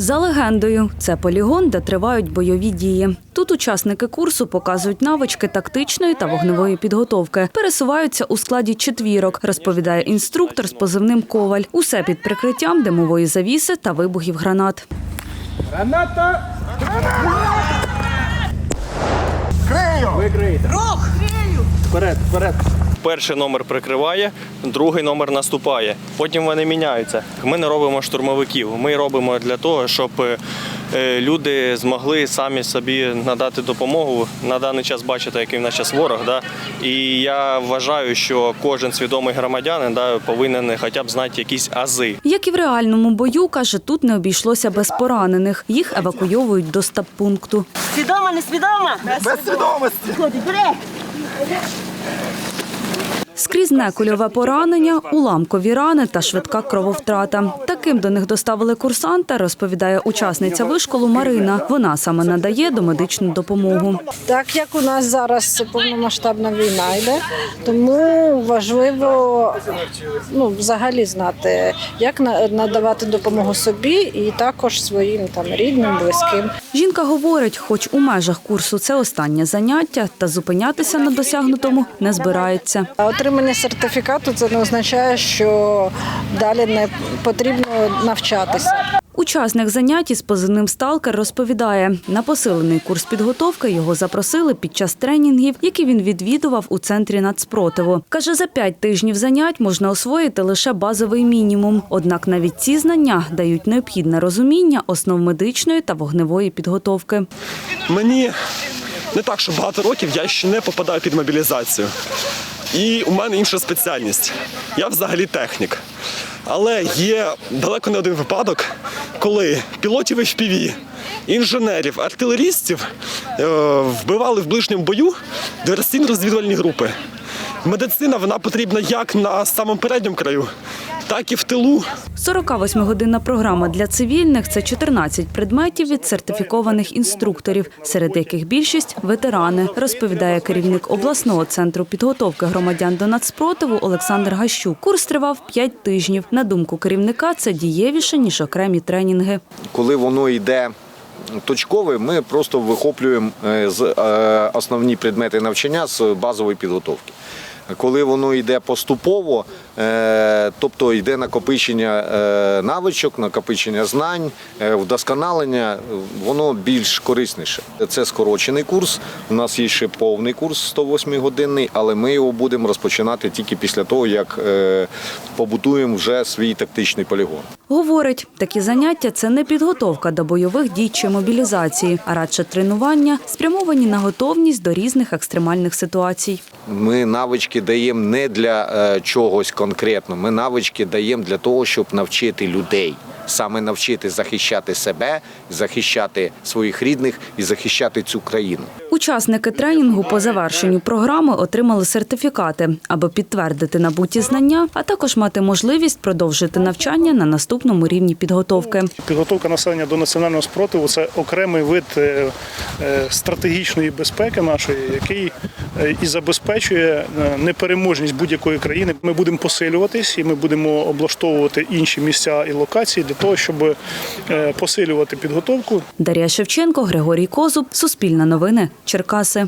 За легендою, це полігон, де тривають бойові дії. Тут учасники курсу показують навички тактичної та вогневої підготовки. Пересуваються у складі четвірок, розповідає інструктор з позивним Коваль. Усе під прикриттям димової завіси та вибухів гранат. Граната! Крию! Викриєте. Вперед, вперед. Перший номер прикриває, другий номер наступає. Потім вони міняються. Ми не робимо штурмовиків. Ми робимо для того, щоб е, люди змогли самі собі надати допомогу. На даний час бачите, який в нас час ворог. Да? І я вважаю, що кожен свідомий громадянин да, повинен хоча б знати якісь ази. Як і в реальному бою, каже, тут не обійшлося без поранених. Їх евакуйовують до стаб-пункту. Свідома, не свідома? Без свідомості! Скрізне кульове поранення, уламкові рани та швидка крововтрата. Таким до них доставили курсанта, розповідає учасниця вишколу Марина. Вона саме надає домедичну допомогу. Так як у нас зараз повномасштабна війна йде, тому важливо ну, взагалі знати, як на- надавати допомогу собі і також своїм там рідним, близьким. Жінка говорить, хоч у межах курсу це останнє заняття, та зупинятися на досягнутому не збирається. Отримання сертифікату це не означає, що далі не потрібно навчатися. Учасник занять із позивним сталкер розповідає, на посилений курс підготовки його запросили під час тренінгів, які він відвідував у центрі нацспротиву. Каже, за п'ять тижнів занять можна освоїти лише базовий мінімум. Однак навіть ці знання дають необхідне розуміння основ медичної та вогневої підготовки. Мені не так, що багато років я ще не попадаю під мобілізацію. І у мене інша спеціальність. Я взагалі технік. Але є далеко не один випадок, коли пілотів FPV, інженерів, артилерістів е, вбивали в ближньому бою диверсійно-розвідувальні групи. Медицина вона потрібна як на самому передньому краю, так і в тилу. 48-годинна програма для цивільних це 14 предметів від сертифікованих інструкторів, серед яких більшість ветерани, розповідає керівник обласного центру підготовки громадян до нацспротиву Олександр Гащук. Курс тривав 5 тижнів. На думку керівника, це дієвіше ніж окремі тренінги. коли воно йде точкове, ми просто вихоплюємо е, з е, основні предмети навчання з базової підготовки. Коли воно йде поступово, е, тобто йде накопичення е, навичок, накопичення знань, е, вдосконалення, воно більш корисніше. Це скорочений курс. У нас є ще повний курс 108-годинний, але ми його будемо розпочинати тільки після того, як побудуємо вже свій тактичний полігон. Говорить, такі заняття це не підготовка до бойових дій чи мобілізації, а радше тренування, спрямовані на готовність до різних екстремальних ситуацій. Ми навички даємо не для е, чогось конкретно. Ми навички даємо для того, щоб навчити людей. Саме навчити захищати себе, захищати своїх рідних і захищати цю країну. Учасники тренінгу по завершенню програми отримали сертифікати, аби підтвердити набуті знання, а також мати можливість продовжити навчання на наступному рівні підготовки. Підготовка населення до національного спротиву це окремий вид е, е, стратегічної безпеки нашої, який е, і забезпечує непереможність будь-якої країни. Ми будемо посилюватись і ми будемо облаштовувати інші місця і локації для того, щоб посилювати підготовку Дар'я Шевченко, Григорій Козуб, Суспільне новини, Черкаси.